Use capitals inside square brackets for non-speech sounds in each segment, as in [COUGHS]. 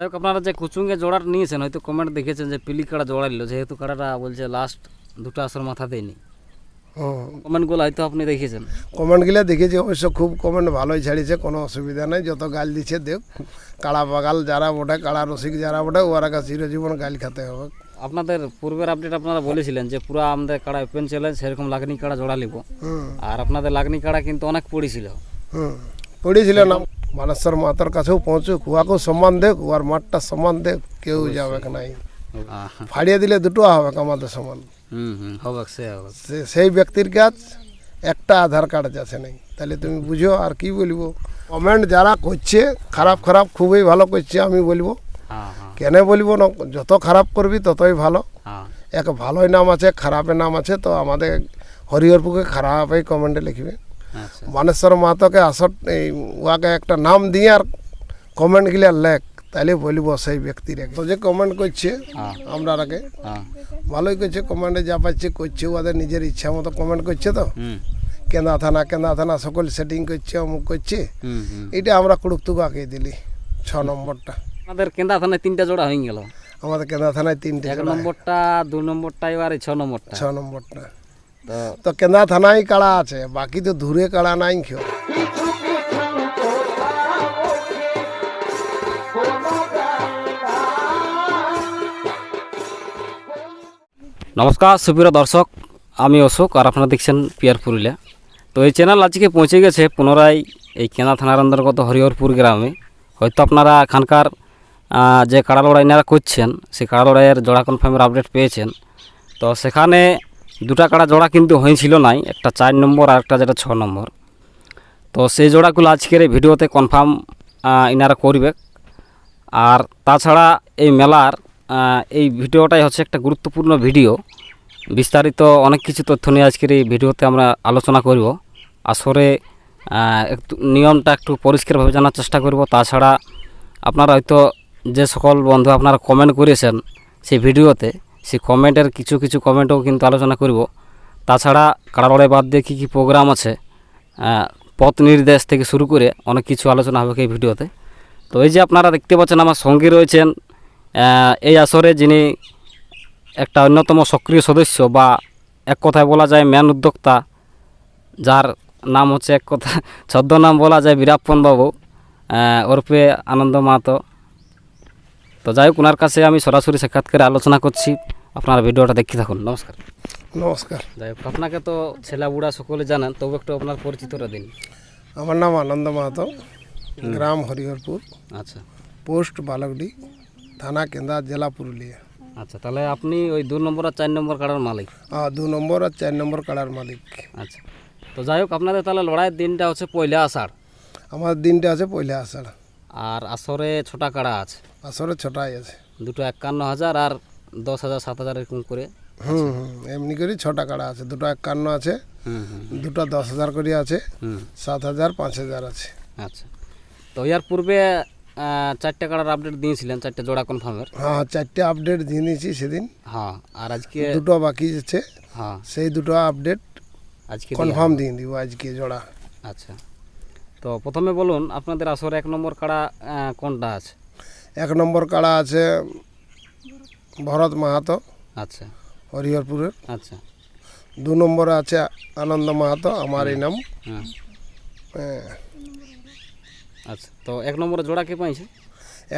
যাই হোক, আপনারা যে কুচুঙ্গে জোড়াটা নিয়েছেন হয়তো কমেন্ট দেখেছেন যে পিলি কাড়া জোড়া নিল। যেহেতু কাড়াটা বলছে লাস্ট দুটো আসর মাথা দেয়নি। কমেন্টগুলো হয়তো আপনি দেখেছেন। কমেন্টগুলো দেখেছি অবশ্য খুব কমেন্ট ভালোই ছাড়িয়েছে কোনো অসুবিধা নেই যত গাল দিচ্ছে দেখ। কাড়া বাগাল যারা বটে কাড়া রসিক যারা বটে ওরা চিরজীবন গাল খেতে হবে। আপনাদের পূর্বের আপডেট আপনারা বলেছিলেন যে পুরো আমাদের কাড়া ওপেন চ্যালেঞ্জ সেরকম লাগনি কাড়া জোড়া নিব। আর আপনাদের লাগনি কাড়া কিন্তু অনেক পড়েছিল। হুম পড়েছিল না মানেশ্বর মাতার কাছেও পৌঁছুক উহাকেও সম্মান দেখ উহার মাঠটা সম্মান দেখ কেউ যাবে নাই। ফাড়িয়ে দিলে দুটো হবে আমাদের সমান। সেই ব্যক্তির কাছ একটা আধার কার্ড আছে নাই। তাহলে তুমি বুঝো আর কি বলব। কমেন্ট যারা করছে খারাপ খারাপ খুবই ভালো করছে আমি বলব। কেন বলব না? যত খারাপ করবি ততই ভালো। এক ভালোই নাম আছে খারাপের নাম আছে তো আমাদের হরিহরপুকে খারাপই কমেন্টে লিখবে। আচ্ছা। মানেশ্বর মাহাতোকে আসর এই উহাকে একটা নাম দিয়ে আর কমেন্ট গিলা লেখ তাহলে বলব সেই ব্যক্তির তো যে কমেন্ট করছে হ্যাঁ। আমরা আগে হ্যাঁ। ভালোই করছে কমেন্টে যা পাচ্ছে করছে ওদের নিজের ইচ্ছা মতো কমেন্ট করছে তো। কেন্দা থানা কেন্দা থানা সকল সেটিং করছে অমুক করছে। হুম হুম। এটা আমরা কুড়ুকতুকু আঁকিয়ে দিলি ছ নম্বরটা। আমাদের কেন্দা থানায় তিনটা জোড়া হয়ে গেল। আমাদের কেন্দা থানায় তিনটে এক নম্বরটা দু নম্বরটা এবার এই ছ নম্বরটা। ছ নম্বরটা। তো তো কেন্দা থানায় কাড়া আছে, বাকি তো দূরে কাড়া নাই কেউ। নমস্কার, সুপ্রিয় দর্শক, আমি অশোক আর আপনারা দেখছেন পিয়ার পুরুলিয়া। তো এই চ্যানেল আজকে পৌঁছে গেছে পুনরায় এই কেনা থানার অন্তর্গত হরিহরপুর গ্রামে। হয়তো আপনারা এখানকার যে কাড়া লড়াই এনারা করছেন, সেই কাড়া লড়াইয়ের জোড়া কনফার্মের আপডেট পেয়েছেন। তো সেখানে দুটা কাড়া জোড়া কিন্তু হয়েছিল নাই, একটা চার নম্বর আর একটা যেটা ছ নম্বর। তো সেই জোড়াগুলো আজকের এই ভিডিওতে কনফার্ম ইনারা করবে। আর তাছাড়া এই মেলার এই ভিডিওটাই হচ্ছে একটা গুরুত্বপূর্ণ ভিডিও। বিস্তারিত অনেক কিছু তথ্য নিয়ে আজকের এই ভিডিওতে আমরা আলোচনা করব। আসরে একটু নিয়মটা একটু পরিষ্কারভাবে জানার চেষ্টা করব। তাছাড়া আপনারা হয়তো যে সকল বন্ধু আপনারা কমেন্ট করেছেন সেই ভিডিওতে সেই কমেন্টের কিছু কিছু কমেন্টও কিন্তু আলোচনা করব। তাছাড়া কাড়ালড়াই বাদ দিয়ে কী কী প্রোগ্রাম আছে পথ নির্দেশ থেকে শুরু করে অনেক কিছু আলোচনা হবে এই ভিডিওতে। তো এই যে আপনারা দেখতে পাচ্ছেন আমার সঙ্গে রয়েছেন এই আসরে যিনি একটা অন্যতম সক্রিয় সদস্য বা এক কথায় বলা যায় ম্যান উদ্যোক্তা, যার নাম হচ্ছে এক কথা [LAUGHS] ছদ্মনাম বলা যায় বীরাপ্পন বাবু ওরফে আনন্দ মাহাতো। তো যাই হোক ওনার কাছে আমি সরাসরি সাক্ষাৎ করে আলোচনা করছি। আপনারা ভিডিওটা দেখতে থাকুন। নমস্কার। নমস্কার। যাই হোক আপনাকে তো ছেলা বুড়া সকলে জানেন তবু একটু আপনার পরিচিতটা দিন। আমার নাম আনন্দ মাহাতো গ্রাম হরিহরপুর। আচ্ছা। পোস্ট বালকডি থানা কেন্দ্রা জেলা পুরুলিয়া। আচ্ছা তাহলে আপনি ওই দু নম্বর আর চার নম্বর কাড়ার মালিক? হ্যাঁ দু নম্বর আর চার নম্বর কাড়ার মালিক। আচ্ছা। তো যাই হোক আপনাদের তাহলে লড়াইয়ের দিনটা হচ্ছে পয়লা আষাঢ়। আমার দিনটা আছে পয়লা আষাঢ়। আর আসরে ছোটা কাড়া আছে? আসরে ছটাই আছে। দুটো একান্ন হাজার আর দশ হাজার সাত হাজার এরকম করে হুম হুম এমনি করে ছটা কাড়া আছে। দুটো একান্ন আছে দুটো দশ হাজার করে আছে সাত হাজার পাঁচ হাজার আছে। আচ্ছা। তো ইয়ার পূর্বে চারটে কাড়ার আপডেট দিয়েছিলেন চারটে জোড়া কনফার্মের হ্যাঁ চারটে আপডেট দিয়ে নিয়েছি সেদিন। হ্যাঁ আর আজকে দুটো বাকি আছে। হ্যাঁ। সেই দুটো আপডেট আজকে কনফার্ম দিয়ে দিব আজকে জোড়া। আচ্ছা। তো প্রথমে বলুন আপনাদের আসরে এক নম্বর কাড়া কোনটা আছে? এক নম্বর কাড়া আছে ভরত মাহাতো আচ্ছা। হরিহরপুরের আচ্ছা। দু নম্বরে আছে আনন্দ মাহাতো আমার এই নাম। হ্যাঁ। হ্যাঁ। আচ্ছা তো এক নম্বরে জোড়া কে পাইছে?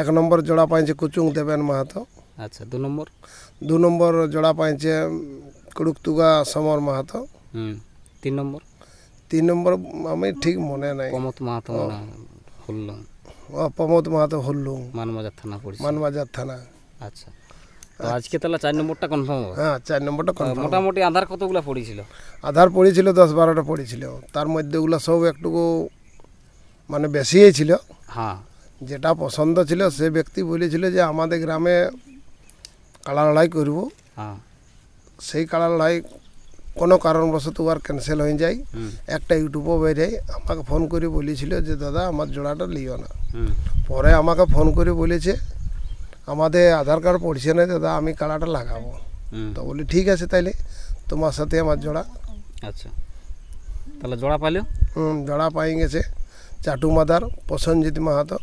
এক নম্বর জোড়া পাইছে কুচুং দেবেন মাহাতো। আচ্ছা দু নম্বর? দু নম্বর জোড়া পাইছে কুড়ুকতুগা সমর মাহাতো। হুম তিন নম্বর? তিন নম্বর আমি ঠিক মনে নাই। কমত মাহাতো মনে ও প্রমোদ মাহাতো হল্লুং। মানবাজার থানা পড়ছে মানবাজার থানা। আচ্ছা। তো আজকে তাহলে চার নম্বরটা কনফার্ম হবে? হ্যাঁ চার নম্বরটা confirm। মোটামুটি আধার কতগুলো পড়েছিল? আধার পড়েছিল দশ বারোটা পড়েছিল। তার মধ্যে ওগুলো সব একটুকু মানে বেশিই ছিল। হ্যাঁ। যেটা পছন্দ ছিল সে ব্যক্তি বলেছিল যে আমাদের গ্রামে কালা লড়াই করব। হ্যাঁ। সেই কালা লড়াই কোনো কারণবশত আর ক্যান্সেল হয়ে যায়। একটা ইউটিউবও বেরিয়ে আমাকে ফোন করে বলেছিল যে দাদা আমার জোড়াটা লিও না। পরে আমাকে ফোন করে বলেছে আমাদের আধার কার্ড পড়ছে না দাদা আমি কালাটা লাগাবো। তো বলি ঠিক আছে তাইলে তোমার সাথে আমার জোড়া। আচ্ছা। তাহলে জোড়া পাইলেও হুম, জোড়া পাই গেছে। চাটু মাদার প্রসঞ্জিৎ মাহাতো।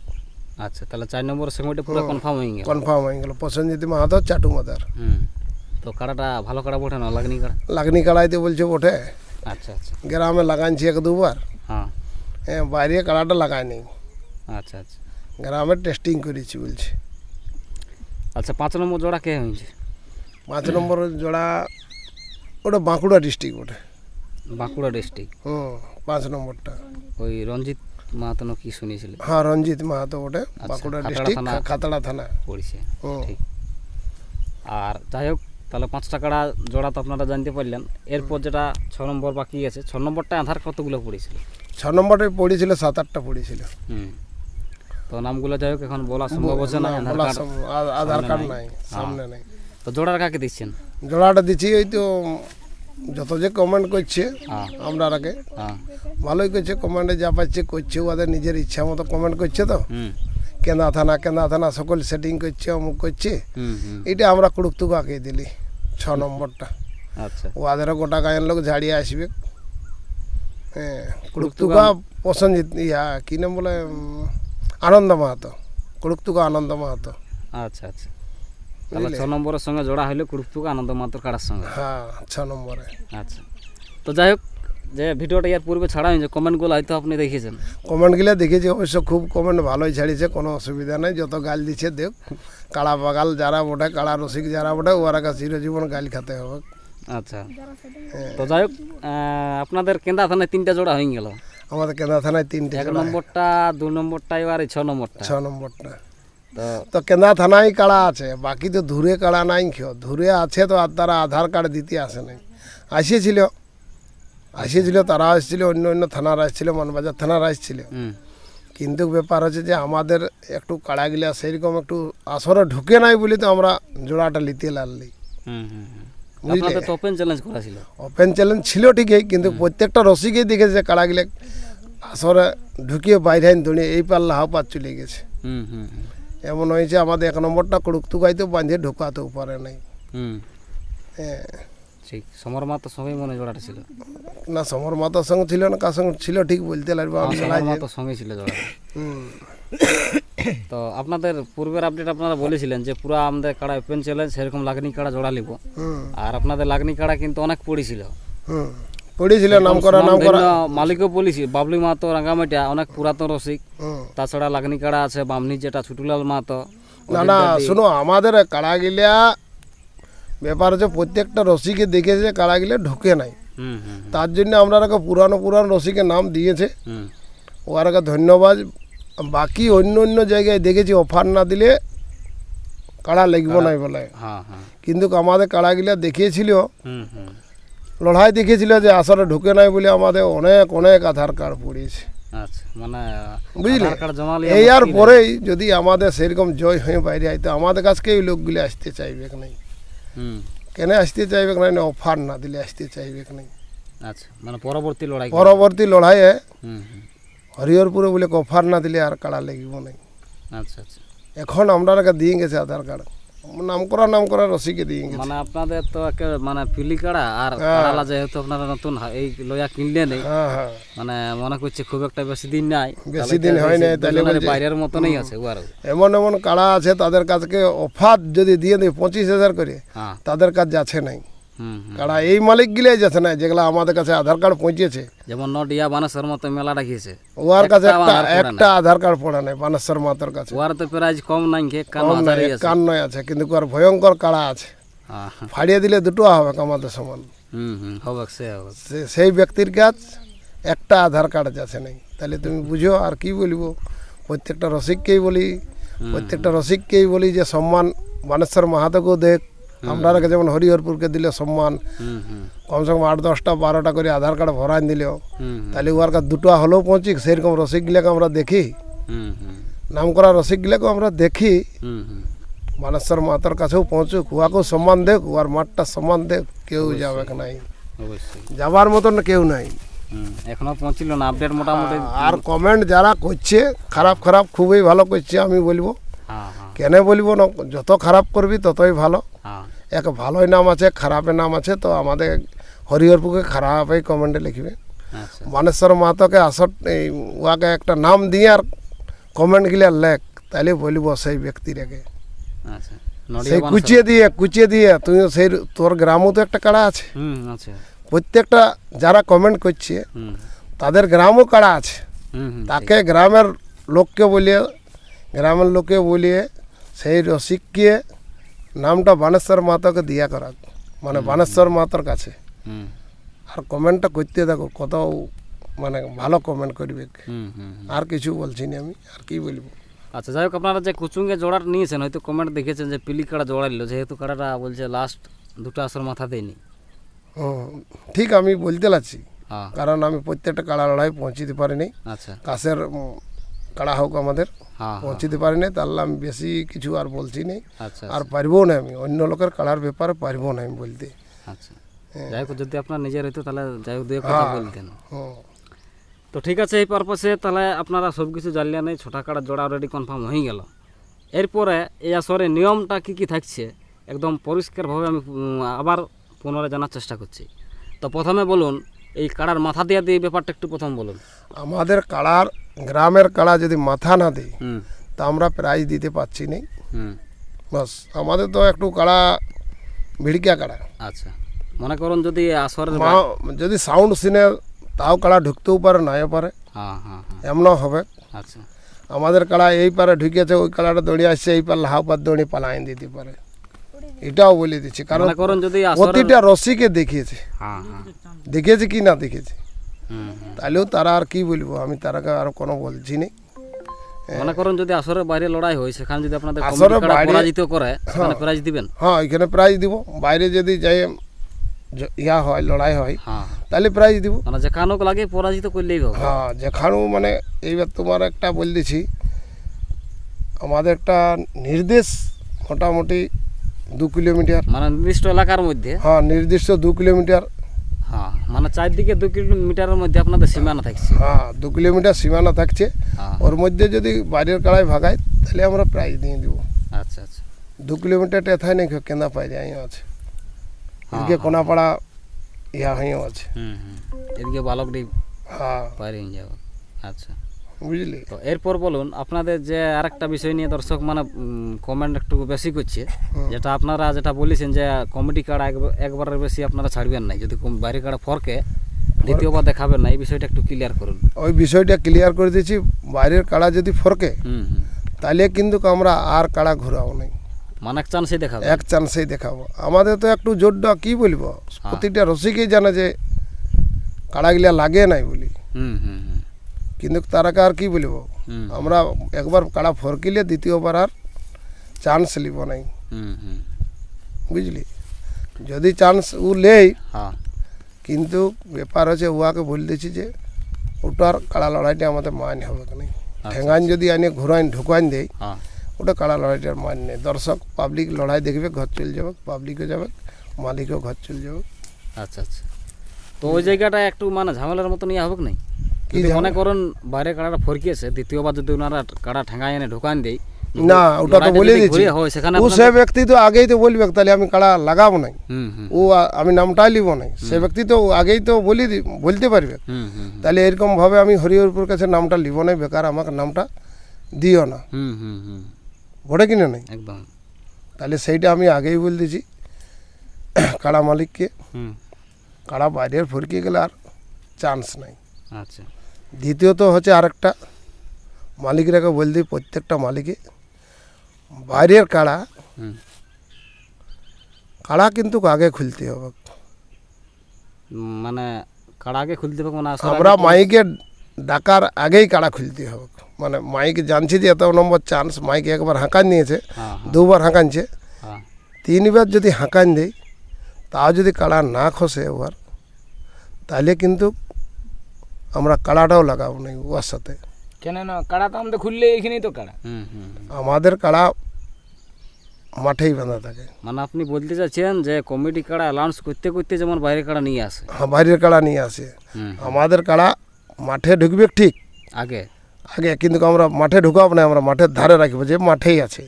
আচ্ছা তাহলে চার নম্বর সেগমেন্টে পুরো কনফার্ম হয়ে গেল। কনফার্ম হয়ে গেল প্রসেনজিৎ মাহাতো চাটু মাদার। হুম। তো কাড়াটা ভালো কাড়া বটে না লাগনি কাড়া? লাগনি কাড়াইতে বলছে ওঠে আচ্ছা আচ্ছা। গ্রামে লাগাইছি এক দুবার। হ্যাঁ। হ্যাঁ বাইরে কাড়াটা লাগাইনি আচ্ছা আচ্ছা। গ্রামে টেস্টিং করেছি বলছে। আচ্ছা পাঁচ নম্বর জোড়া কে হয়েছে? পাঁচ নম্বর জোড়া ওটা বাঁকুড়া ডিস্ট্রিক্ট ওটা বাঁকুড়া ডিস্ট্রিক্ট হুম পাঁচ নম্বরটা। ওই রঞ্জিত মাহাতনো কি শুনিয়েছিল হ্যাঁ রঞ্জিত মাহাতো ওটা বাঁকুড়া ডিস্ট্রিক্ট থানা। খাতড়া থানা। পড়েছে হুম। আর যাই হোক তাহলে পাঁচটা কাড়া জোড়া তো আপনারা জানতে পারলেন। এরপর যেটা ছ নম্বর বাকি আছে ছ নম্বরটা আধার কতগুলো পড়েছিল? ছ নম্বরে পড়েছিল সাত আটটা পড়েছিল। হুম। তো নামগুলো যাই হোক এখন বলা সম্ভব হচ্ছে না আধার কার্ড নাই। সামনে নাই। তো জোড়ার কাকে দিচ্ছেন? জোড়াটা দিচ্ছি ওই তো যত যে কমেন্ট করছে হ্যাঁ। আমরা আগে হ্যাঁ। ভালোই করছে কমেন্টে যা পাচ্ছে করছে ওদের নিজের ইচ্ছা মতো কমেন্ট করছে তো। কেন্দা থানা কেন্দা থানা সকল সেটিং করছে অমুক করছে। এটা আমরা কুড়ুকতুকাকে দিলি ছ নম্বরটা। আচ্ছা। ওদেরও গোটা গায়ের লোক ঝাড়িয়ে আসবে। হ্যাঁ কুড়ুকতুকা প্রসঞ্জিৎ ইয়া কি নাম বলে আনন্দ মাহাতো। কুড়ুকতুকা আনন্দ মাহাতো। আচ্ছা আচ্ছা। তাহলে ছ নম্বরের সঙ্গে জোড়া হইলে কুড়ুকটুকু আনন্দ মাত্র কাড়ার সঙ্গে। হ্যাঁ ছ নম্বরে। আচ্ছা। তো যাই হোক যে ভিডিওটা ইয়ার পূর্বে ছাড়া হয়েছে কমেন্টগুলো হয়তো আপনি দেখেছেন। কমেন্টগুলো দেখেছি অবশ্য খুব কমেন্ট ভালোই ছাড়িয়েছে কোনো অসুবিধা নেই যত গাল দিচ্ছে দেখ। কাড়া বাগাল যারা বটে কাড়া রসিক যারা বটে ওরা কাছে চিরজীবন গাল খেতে হবে। আচ্ছা। তো যাই হোক আপনাদের কেন্দা থানায় তিনটা জোড়া হয়ে গেল। আমাদের কেন্দা থানায় তিনটে এক নম্বরটা দু নম্বরটা এবার ছ নম্বরটা। ছ নম্বরটা। তো তো কেন্দা থানায় কাড়া আছে বাকি তো ধুরে কাড়া নাই কেউ ধুরে আছে তো আর তারা আধার কার্ড দিতে আসে নাই। আসিয়েছিল। আসিয়েছিল তারা আসছিল অন্য অন্য থানার আসছিল মানবাজার থানার আসছিল কিন্তু ব্যাপার হচ্ছে যে আমাদের একটু কাড়াগুলা সেইরকম একটু আসরে ঢুকে নাই বলে তো আমরা জোড়াটা লিতে লাগলি। বুঝলে? ওপেন চ্যালেঞ্জ করা ছিল। ওপেন চ্যালেঞ্জ ছিল ঠিকই কিন্তু প্রত্যেকটা রসিকেই দেখেছে কাড়াগুলা আসরে ঢুকিয়ে বাইরে দৌড়িয়ে এই পাল্লা হাও পাত চলে গেছে। এমন হয়েছে আমাদের এক নম্বরটা কুড়ুকতুকাইতে বাঁধিয়ে ঢোকাতেও পারে নাই। হুম। হ্যাঁ। ঠিক। সমর মা তো মনে জোড়াটা ছিল। না সমর মাতার সঙ্গে ছিল না কার সঙ্গে ছিল ঠিক বলতে লাগবে আমি সমর মা সঙ্গে ছিল জোড়াটা। তো আপনাদের পূর্বের আপডেট আপনারা বলেছিলেন যে পুরো আমাদের কাড়া ওপেন চ্যালেঞ্জ সেরকম লাগনি কাড়া জোড়া নিব আর আপনাদের লাগনি কাড়া কিন্তু অনেক পড়েছিল পড়েছিল নাম করা নাম করা মালিকও বলেছি বাবলি মাহাতো রাঙ্গামাটিয়া অনেক পুরাতন রসিক। তাছাড়া লাগনি কাড়া আছে বামনি যেটা ছুটুলাল মাহাতো না না শোনো আমাদের কাড়াগিলা ব্যাপার হচ্ছে প্রত্যেকটা রসিকে দেখেছে কাড়াগিলা ঢুকে নাই। তার জন্য আমরা পুরানো পুরানো রসিকের নাম দিয়েছে। ওরাকে ধন্যবাদ। বাকি অন্য অন্য জায়গায় দেখেছি অফার না দিলে কাড়া লাগব নাই বলে। হ্যাঁ হ্যাঁ। কিন্তু আমাদের কাড়াগিলা দেখিয়েছিল লড়াই দেখিয়েছিল যে আসলে ঢুকে নাই বলে আমাদের অনেক অনেক আধার কার্ড পড়িয়েছে। আচ্ছা মানে বুঝলে? এই আর পরেই যদি আমাদের সেরকম জয় হয়ে বাইরে আইতো আমাদের কাছকে লোকগুলি আসতে চাইবে নাই? কেন আসতে চাইবে নাই না অফার না দিলে আসতে চাইবে নাই। আচ্ছা মানে পরবর্তী লড়াই পরবর্তী লড়াইয়ে হরিহরপুরে বলে অফার না দিলে আর কাড়া লাগিব নাই। আচ্ছা আচ্ছা। এখন আমরা দিয়ে গেছে আধার কার্ড। নাম করা নাম করা রসিকে দিয়ে গেছে। মানে আপনাদের তো একে মানে পিলি কাড়া আর কাড়ালা যেহেতু আপনারা নতুন এই লয়া কিনলে নেই। হ্যাঁ হ্যাঁ। মানে মনে করছে খুব একটা বেশি দিন নাই। বেশি দিন হয় নাই, তাহলে বাইরের মতনই আছে ওয়ারও এমন এমন কাড়া আছে তাদের কাছকে অফার যদি দিয়ে দেয় পঁচিশ হাজার করে হ্যাঁ। তাদের কাছে আছে নাই। কাড়া এই মালিক গিলাই যাচ্ছে না যেগুলো আমাদের কাছে আধার কার্ড পৌঁছেছে। যেমন নডিয়া বানেশ্বর মতো মেলা রাখিয়েছে ওর কাছে একটা একটা আধার কার্ড পড়া নাই বানেশ্বর মাতার কাছে। ওয়ার তো প্রাইজ কম নাই কে কান হাজারই আছে। আছে কিন্তু আর ভয়ঙ্কর কাড়া আছে। ফাড়িয়ে দিলে দুটো হবে আমাদের সমান। হুম হুম হবে সে হবে সেই ব্যক্তির কাছ একটা আধার কার্ড যাচ্ছে নাই। তাহলে তুমি বুঝো আর কি বলব? প্রত্যেকটা রসিককেই বলি প্রত্যেকটা রসিককেই বলি যে সম্মান বানেশ্বর মাহাতোকেও দেখ আমরা যেমন হরিহরপুরকে দিলে সম্মান হুম হুম। কমসে কম আট দশটা বারোটা করে আধার কার্ড ভরাই দিলেও তাহলে ওর কাছে দুটো হলেও পৌঁছি সেরকম রসিকগুলাকে আমরা দেখি। নাম করা রসিকগুলাকে আমরা দেখি। মানেশ্বর মাতার কাছেও পৌঁছুক উহাকেও সম্মান দেখ উহার মাঠটা সম্মান দেখ কেউ যাবে নাই। যাবার মতন কেউ নাই। এখনও পৌঁছিল না আপডেট মোটামুটি আর কমেন্ট যারা করছে খারাপ খারাপ খুবই ভালো করছে আমি বলব। হ্যাঁ হ্যাঁ। কেন বলব না যত খারাপ করবি ততই ভালো। হ্যাঁ। এক ভালোই নাম আছে খারাপের নাম আছে তো আমাদের হরিহরপুরকে খারাপই কমেন্টে লিখবে। আচ্ছা। মানেশ্বর মাহাতোকে আসর এই উহাকে একটা নাম দিয়ে আর কমেন্ট গিলা লেখ তাহলে বলব সেই ব্যক্তিটাকে। আচ্ছা। সেই। কুচিয়ে দিয়ে কুচিয়ে দিয়ে তুই সেই তোর গ্রামও তো একটা কাড়া আছে। আচ্ছা প্রত্যেকটা যারা কমেন্ট করছে তাদের গ্রামও কাড়া আছে। তাকে গ্রামের লোককে বলিয়ে গ্রামের লোককে বলিয়ে সেই রসিককে নামটা বানেশ্বর মাতাকে দিয়া করা মানে বানেশ্বর মাতার কাছে। আর কমেন্টটা করতে দেখো কত মানে ভালো কমেন্ট করবে। হুম হুম হুম। আর কিছু বলছি না আমি আর কি বলব? আচ্ছা যাই হোক আপনারা যে কুচুঙ্গে জোড়াটা নিয়েছেন হয়তো কমেন্ট দেখেছেন যে পিলি কাড়া জোড়া নিল যেহেতু কাড়াটা বলছে লাস্ট দুটো আসর মাথা দেয়নি। ঠিক আমি বলতে লাগছি। হ্যাঁ। কারণ আমি প্রত্যেকটা কাড়া লড়াই পৌঁছিতে পারিনি। আচ্ছা। উম, কাড়া হোক আমাদের হ্যাঁ হ্যাঁ, পৌঁছিতে পারিনি তাহলে আমি বেশি কিছু আর বলছি নেই। আচ্ছা আর পারব না আমি অন্য লোকের কাড়ার ব্যাপারে পারব না আমি বলতে। আচ্ছা। যাই হোক যদি আপনার নিজের হইতো তাহলে যাই হোক দুই কথা বলতেন। তো ঠিক আছে এই পারপাসে তাহলে আপনারা সব কিছু জানলেন এই ছোটা কাটা জোড়া অলরেডি কনফার্ম হয়ে গেল। এরপরে এই আসরে নিয়মটা কি কি থাকছে একদম পরিষ্কারভাবে আমি আবার পুনরায় জানার চেষ্টা করছি। তো প্রথমে বলুন এই কাড়ার মাথা দিয়ে দিয়ে ব্যাপারটা একটু প্রথম বলুন। আমাদের কাড়ার গ্রামের কাড়া যদি মাথা না দিই তা আমরা প্রাইজ দিতে পারছি না বাস আমাদের তো একটু কাড়া ভিড়িকা কাড়া। আচ্ছা। মনে করুন যদি আসরের যদি সাউন্ড সিনে তাও কাড়া ঢুকতেও পারে নাও পারে। এমনও হবে। আচ্ছা। আমাদের কাড়া এই পারে ঢুকেছে ওই কাড়াটা দৌড়ে আসছে এই পার লাহাও পার দৌড়ে পালাইন দিতে পারে। এটাও বলে দিচ্ছি কারণ প্রতিটা রসিকে দেখিয়েছে। দেখেছে কি না হুম। তাহলেও তারা আর কি বলব? আমি তারাকে আর কোনো বলছি না। মনে করুন যদি আসরের বাইরে লড়াই হয় সেখানে যদি আপনাদের আসরের বাইরে- পরাজিত করে সেখানে প্রাইজ দিবেন? হ্যাঁ এখানে প্রাইজ দিব। বাইরে যদি যাই ইয়া হয় লড়াই হয় হ্যাঁ। তাহলে প্রাইজ দিব। মানে যেখানে লাগে পরাজিত করলেই হবে। হ্যাঁ যেখানেও মানে এইবার তোমার একটা বল দিছি। আমাদের একটা নির্দেশ মোটামুটি দু কিলোমিটার। মানে নির্দিষ্ট এলাকার মধ্যে? হ্যাঁ নির্দিষ্ট দু কিলোমিটার হ্যাঁ মানে চারদিকে দু কিলোমিটারের মধ্যে আপনাদের সীমানা থাকছে। হ্যাঁ দু কিলোমিটার সীমানা থাকছে। হ্যাঁ। ওর মধ্যে যদি বাইরের কাড়ায় ভাগায় তাহলে আমরা প্রাইজ দিয়ে দিব। আচ্ছা আচ্ছা। দু কিলোমিটার টেথায় নাকি কেন্দা পাই যায় আছে। হ্যাঁ, এদিকে কোনাপাড়া ইয়া হয়েও আছে। এদিকে বালকডি হ্যাঁ। পাই যাব। আচ্ছা। বুঝলি? তো এরপর বলুন আপনাদের যে আরেকটা বিষয় নিয়ে দর্শক মানে কমেন্ট একটু বেশি করছে যেটা আপনারা যেটা বলেছেন যে কমিটি কার্ড একবারের বেশি আপনারা ছাড়বেন না যদি বাইরে কার্ড ফরকে দ্বিতীয়বার দেখাবেন না এই বিষয়টা একটু ক্লিয়ার করুন। ওই বিষয়টা ক্লিয়ার করে দিয়েছি বাইরের কাড়া যদি ফরকে তাহলে কিন্তু আমরা আর কাড়া ঘোরাও নাই। মানে এক চান্সই দেখাবে। এক চান্সেই দেখাবো। আমাদের তো একটু জোরটা কি বলব? প্রতিটা রসিকেই জানে যে কাড়াগুলা লাগে নাই বলি। হুম হুম। কিন্তু তারাকে আর কি বলব? আমরা একবার কাড়া ফরকিলে দ্বিতীয়বার আর চান্স লিব নাই। বুঝলি? যদি চান্স ও লেই হ্যাঁ। কিন্তু ব্যাপার হচ্ছে উহাকে বলে দিয়েছি যে ওটার কাড়া লড়াইটা আমাদের মান হবে না ঠেঙ্গান যদি আনি ঘুরাইন ঢুকাইন দেয় হ্যাঁ। ওটা কাড়া লড়াইটার মান নেই। দর্শক পাবলিক লড়াই দেখবে ঘর চলে যাবে পাবলিকও যাবে মালিকও ঘর চলে যাবে। আচ্ছা আচ্ছা। তো ওই জায়গাটা একটু মানে ঝামেলার মতো নিয়ে হবে নাই? যদি মনে? করুন বাইরে কাড়াটা ফরকিয়েছে দ্বিতীয়বার যদি ওনারা কাড়া ঠেঙ্গায় এনে ঢোকান দেয় না ওটা তো বলে দিচ্ছি ও সে ব্যক্তি তো আগেই তো বলবে তাহলে আমি কাড়া লাগাবো নাই। ও আমি নামটাই লিব নাই। সে ব্যক্তি তো আগেই তো বলি বলতে পারবে। তাহলে এরকম ভাবে আমি হরিহরপুর কাছে নামটা লিব নাই বেকার আমাকে নামটা দিও না। ঘটে কিনা নাই। একদম। তাহলে সেইটা আমি আগেই বলে দিয়েছি। কাড়া মালিককে। কাড়া বাইরের ফরকিয়ে গেলে আর চান্স নাই। আচ্ছা। দ্বিতীয়ত হচ্ছে আরেকটা মালিকরাকে বল দিই প্রত্যেকটা মালিকে। বাইরের কাড়া কাড়া কিন্তু আগে খুলতে হবে? মানে কাড়া আগে খুলতে হবে মানে আমরা মাইকে ডাকার আগেই কাড়া খুলতে হবে। মানে মাইকে জানছি যে এত নম্বর চান্স মাইকে একবার হাঁকান নিয়েছে হ্যাঁ হ্যাঁ, দুবার হাঁকানছে। হ্যাঁ। তিনবার যদি হাঁকান দেয় তাও যদি কাড়া না খসে ওর তাহলে কিন্তু আমরা কাড়াটাও লাগাবো না ওর সাথে। কেন না কাড়া তো আমাদের খুললে এখানেই তো কাড়া। হুম হুম হুম। আমাদের কাড়া মাঠেই বাঁধা থাকে। মানে আপনি বলতে চাচ্ছেন যে কমিটি কাড়া অ্যালাউন্স করতে করতে যেমন বাইরে কাড়া নিয়ে আসে। হ্যাঁ, বাইরের কাড়া নিয়ে আসে। আমাদের কাড়া মাঠে ঢুকবে ঠিক। আগে? আগে কিন্তু আমরা মাঠে ঢুকাবো না আমরা মাঠের ধারে রাখব যে মাঠেই আছে।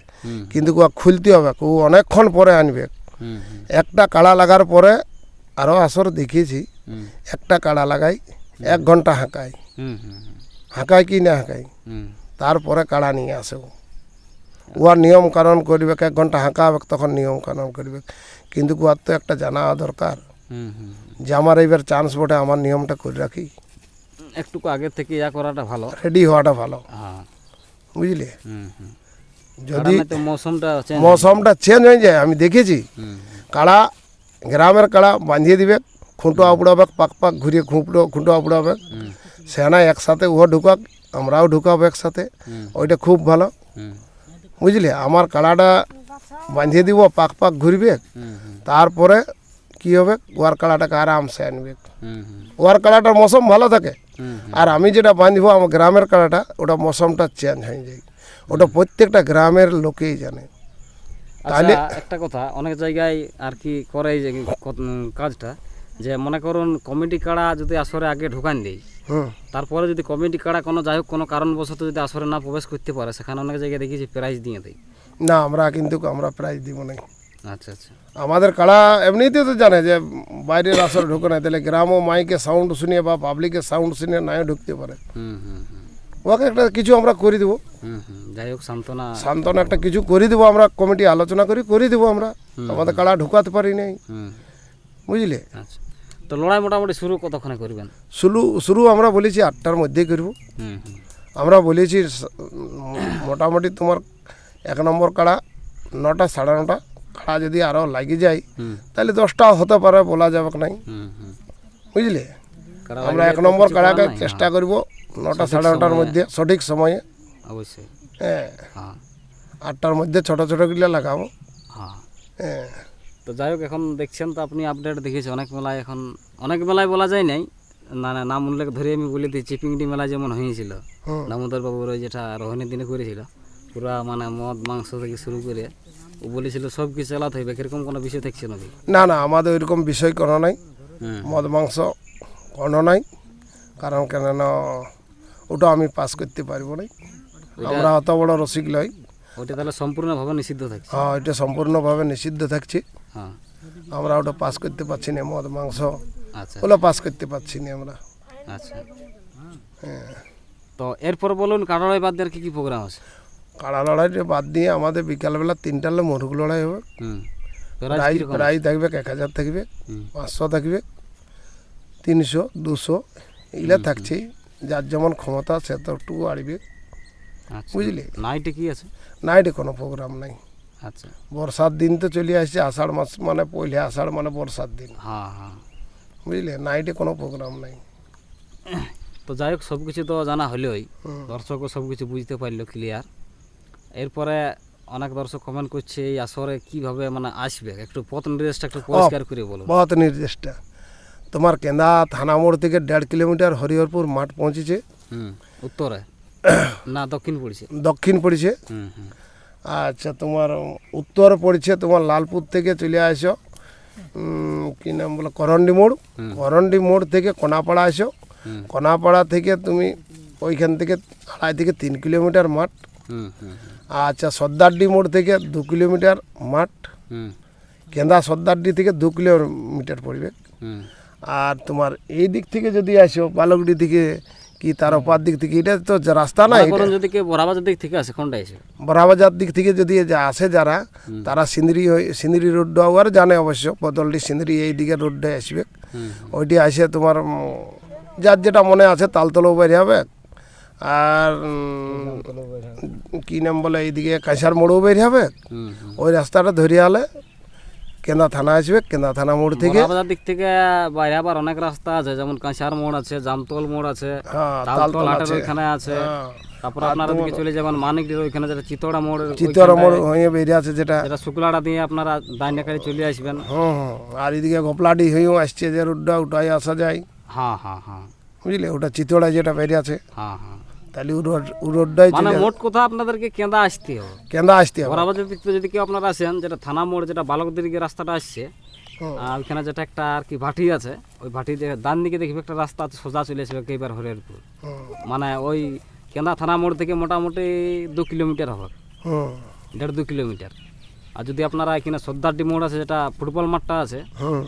কিন্তু ও খুলতে হবে ও অনেকক্ষণ পরে আনবে। হুম হুম। একটা কাড়া লাগার পরে আরও আসর দেখিয়েছি। একটা কাড়া লাগাই এক ঘণ্টা হাঁকায়। হুম হুম হুম, কি না হাঁকায়? তারপরে কাড়া নিয়ে আসে ও। উহার নিয়ম কানুন করবে এক ঘণ্টা হাঁকা হবে তখন নিয়ম কানুন করবে। কিন্তু উহার তো একটা জানা দরকার। যে আমার এইবার চান্স বটে আমার নিয়মটা করে রাখি। একটু আগে থেকে ইয়া করাটা ভালো। রেডি হওয়াটা ভালো। হ্যাঁ। বুঝলে? যদি কারণ মৌসুমটা চেঞ্জ মৌসুমটা চেঞ্জ হয়ে যায় আমি দেখেছি। কাড়া গ্রামের কাড়া বাঁধিয়ে দিবে খুঁটো আপুড়াবে পাক পাক ঘুরিয়ে খুঁটো খুঁটো আপুড়াবে হুম সেনা একসাথে ও ঢুকাক আমরাও ঢুকাবো একসাথে। ওইটা খুব ভালো। বুঝলে? আমার কাড়াটা বাঁধিয়ে দিব পাক পাক ঘুরবে। তারপরে কি হবে? ওয়ার কাড়াটাকে আরামসে আনবে। ওয়ার কাড়াটার মৌসুম ভালো থাকে। আর আমি যেটা বাঁধবো আমার গ্রামের কাড়াটা ওটা মৌসুমটা চেঞ্জ হয়ে যায়। ওটা প্রত্যেকটা গ্রামের লোকেই জানে। তাহলে- আচ্ছা একটা কথা অনেক জায়গায় আর কি করে যে কাজটা? যে মনে করুন কমিটি কাড়া যদি আসরে আগে ঢুকান দেই হুম তারপরে যদি কমিটি কাড়া কোনো যাই হোক কোনো কারণবশত যদি আসরে না প্রবেশ করতে পারে সেখানে অনেক জায়গায় দেখেছি প্রাইজ দিয়ে দেয় না আমরা কিন্তু আমরা প্রাইজ দিব না আচ্ছা আচ্ছা। আমাদের কাড়া এমনিতেই তো জানে যে বাইরের আসরে ঢুকে না তাহলে গ্রাম ও মাইকে সাউন্ড শুনিয়ে বা পাবলিকের সাউন্ড শুনিয়ে নাই ঢুকতে পারে। হুম হুম হুম। ওকে একটা কিছু আমরা করে দেবো। যাই হোক সান্ত্বনা। সান্ত্বনা একটা কিছু করে দেবো আমরা কমিটি আলোচনা করি করে দেবো আমরা। আমাদের কাড়া ঢুকাতে পারি নাই। বুঝলে? আচ্ছা। তো লড়াই মোটামুটি শুরু কতক্ষণে করবেন? শুরু শুরু আমরা বলেছি আটটার মধ্যেই করব। আমরা বলেছি মোটামুটি তোমার এক নম্বর কাড়া নটা সাড়ে নটা কাড়া যদি আরও লাগিয়ে যায় তাহলে দশটা হতে পারে বলা যাবে নাই। বুঝলে? আমরা এক নম্বর কাড়াকে চেষ্টা করব নটা সাড়ে নটার মধ্যে সঠিক সময়ে। হ্যাঁ, অবশ্যই। হ্যাঁ। হ্যাঁ। আটটার মধ্যে ছোট ছোটগুলো লাগাবো। হ্যাঁ। হ্যাঁ। তো যাই হোক এখন দেখছেন তো আপনি আপডেট দেখেছি অনেক মেলায় এখন অনেক মেলায় বলা যায় নাই। না না নাম উল্লেখ ধরে আমি বলে দিচ্ছি পিংডি মেলা যেমন হয়েছিল। দামোদর বাবুর ওই যেটা রোহিণীর দিনে করেছিল পুরা মানে মদ মাংস থেকে শুরু করে ও বলেছিল সব কিছু চালাতে হবে এরকম কোনো বিষয় থাকছে নাকি না না আমাদের ওইরকম বিষয় কোনো নাই। মদ মাংস কোনো নাই। কারণ কেন না ওটা আমি পাস করতে পারব না আমরা অত বড় রসিক লই ওটা তাহলে সম্পূর্ণভাবে নিষিদ্ধ থাকছে। হ্যাঁ এটা সম্পূর্ণভাবে নিষিদ্ধ থাকছে। হ্যাঁ আমরা ওটা পাস করতে পারছি না মদ মাংস। আচ্ছা। ওগুলো পাস করতে পারছি না আমরা। আচ্ছা। হ্যাঁ। তো এরপর বলুন কাটাড়াই বাদ দিয়ে আর কি কি প্রোগ্রাম আছে? কাড়া লড়াইটা বাদ দিয়ে আমাদের বিকালবেলা তিনটালে মরুক লড়াই হবে। হুম। প্রাইজ প্রাইজ থাকবে এক হাজার থাকবে পাঁচশো থাকবে তিনশো দুশো এগুলো থাকছেই যার যেমন ক্ষমতা সে ততটুকু আড়বে আচ্ছা। বুঝলি? নাইটে কি আছে? নাইটে কোনো প্রোগ্রাম নাই। আচ্ছা। বর্ষার দিন তো চলে আসছে আষাঢ় মাস মানে পয়লা আষাঢ় মানে বর্ষার দিন। হ্যাঁ হ্যাঁ। বুঝলে? নাইটে কোনো প্রোগ্রাম নাই। তো যাই হোক সব কিছু তো জানা হলোই। দর্শকও সব কিছু বুঝতে পারল ক্লিয়ার এরপরে অনেক দর্শক কমেন্ট করছে এই আসরে কীভাবে মানে আসবে? একটু পথ নির্দেশটা একটু পরিষ্কার করে বলুন বহুত নির্দেশটা। তোমার কেন্দা থানা মোড় থেকে দেড় কিলোমিটার হরিহরপুর মাঠ পৌঁছেছে। হুম উত্তরে? [COUGHS] না দক্ষিণ পড়ছে। দক্ষিণ পড়েছে। হুম হুম। আচ্ছা তোমার উত্তর পড়ছে তোমার লালপুর থেকে চলে আসো। কি নাম বলে? করন্ডি মোড়। হুম। করন্ডি মোড় থেকে কোনাপাড়া আসো। কোনাপাড়া থেকে তুমি ওইখান থেকে আড়াই থেকে তিন কিলোমিটার মাঠ। আচ্ছা সর্দারডি মোড় থেকে দু কিলোমিটার মাঠ। কেন্দা সর্দারডি থেকে দু কিলোমিটার পড়বে আর তোমার এই দিক থেকে যদি আসো বালকডি থেকে কি তার অপার দিক থেকে? এটা তো রাস্তা না মনে যদি কেউ বরাবাজার দিক থেকে আসে কোনটা এসে বড়াবাজার দিক থেকে যদি আসে যারা তারা সিন্দ্রি হয়ে সিন্দ্রি রোডটা আর জানে অবশ্য বদলটি সিন্দ্রি এই দিকে রোডটায় আসবে। ওইটি আসে তোমার যার যেটা মনে আছে তালতলাও বেরিয়ে হবে। আর কি নাম বলে এইদিকে কাঁসার মোড়ও বেরিয়ে হবে। ওই রাস্তাটা ধরে আলে কেন্দা থানা আসবে কেন্দা থানা মোড় থেকে। বরাবাজার দিক থেকে বাইরে আবার অনেক রাস্তা আছে যেমন কাঁসার মোড় আছে জামতল মোড় আছে হ্যাঁ তালতল হাটের আছে। ওইখানে আছে। হ্যাঁ। তারপর আপনারা দিকে চলে যাবেন মানিকডির ওইখানে যেটা চিতড়া মোড় চিত্তর মোড় হয়ে বেরিয়ে আছে যেটা। যেটা শুক্লাটা দিয়ে আপনারা দাইনাকারি চলে আসবেন। হুম হুম। আর এদিকে গোপলাডি হয়েও আসছে যে রোডটা ওটাই আসা যায়। হ্যাঁ হ্যাঁ হ্যাঁ। বুঝলে? ওটা চিতোড়া যেটা বেরিয়ে আছে। হ্যাঁ হ্যাঁ। তাহলে ও রোড ও রোডটাই মানে মোট কথা আপনাদেরকে কেঁদা আসতে হবে। কেন্দা আসতে হবে। বরাবর দিক যদি কেউ আপনারা আসেন যেটা থানা মোড় যেটা বালকদের দিকে রাস্তাটা আসছে আর ওইখানে যেটা একটা আর কি ভাটি আছে ওই ভাটি ডান দিকে দেখবে একটা রাস্তা সোজা চলে আসবে এইবার হরিয়ারপুর মানে ওই কেন্দা থানা মোড় থেকে মোটামুটি দু কিলোমিটার হবে। দেড় দু কিলোমিটার। আর যদি আপনারা এখানে সর্দারটি মোড় আছে যেটা ফুটবল মাঠটা আছে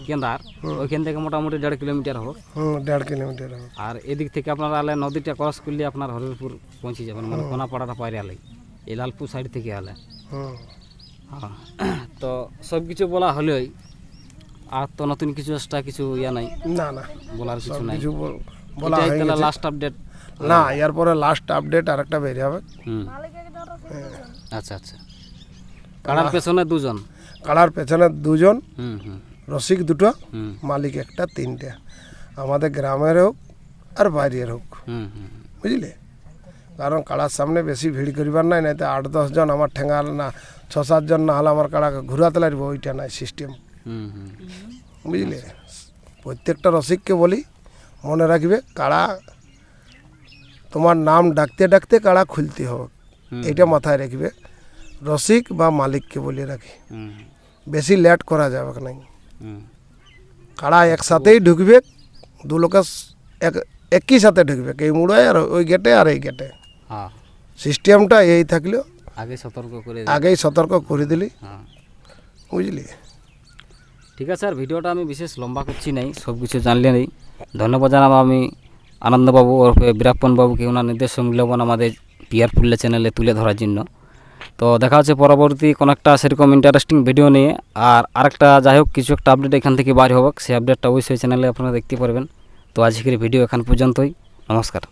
কেন্দার ওইখান থেকে মোটামুটি দেড় কিলোমিটার হুম দেড় কিলোমিটার আর এদিক থেকে আপনারা আলে নদীটা ক্রস করলে আপনার হরিপুর পৌঁছে যাবেন মানে কোনাপাড়াটা পাইরে আলাই এই লালপুর সাইড থেকে হুম। হ্যাঁ। [CLEARS THROAT] তো সব কিছু বলা হলোই আর তো নতুন কিছু এক্সট্রা কিছু ইয়া নাই? না না। বলার কিছু নাই। বলা হয়ে গেছে। লাস্ট আপডেট না এরপরে লাস্ট আপডেট আর একটা বেরিয়ে হবে হুম। আচ্ছা আচ্ছা। কাড়ার পেছনে দুজন? কাড়ার পেছনে দুজন রসিক দুটো মালিক একটা তিনটে। আমাদের গ্রামের হোক আর বাইরের হোক। হুম হুম। বুঝলে? কারণ কাড়ার সামনে বেশি ভিড় করিবার নাই নাই তো আট দশজন আমার ঠেঙ্গা না ছ সাতজন না হলে আমার কাড়াকে ঘুরাতে লাগবে ওইটা নাই সিস্টেম হুম হুম। বুঝলে? প্রত্যেকটা রসিককে বলি মনে রাখবে কাড়া তোমার নাম ডাকতে ডাকতে কাড়া খুলতে হবে। এটা মাথায় রাখবে। রসিক বা মালিককে বলে রাখি। বেশি লেট করা যাবে না। হুম। কাড়া একসাথেই ঢুকবে দু লোকে এক একই সাথে ঢুকবে এই মুড়ায় আর ওই গেটে আর এই গেটে। হ্যাঁ। সিস্টেমটা এই থাকলেও আগে সতর্ক করে আগেই সতর্ক করে দিলি। হ্যাঁ। বুঝলি? ঠিক আছে আর ভিডিওটা আমি বিশেষ লম্বা করছি নাই সব কিছু জানলে নেই। ধন্যবাদ জানাব আমি আনন্দবাবু ওরফে বীরাপ্পন বাবুকে ওনার নির্দেশ মূল্যবান আমাদের পিয়ার পুল্লে চ্যানেলে তুলে ধরার জন্য। তো দেখা হচ্ছে পরবর্তী কোনো একটা সেরকম ইন্টারেস্টিং ভিডিও নিয়ে। আর আরেকটা যাই হোক, কিছু একটা আপডেট এখান থেকে বার হোক সেই আপডেটটা অবশ্যই চ্যানেলে আপনারা দেখতে পারবেন। তো আজকের ভিডিও এখান পর্যন্তই। নমস্কার।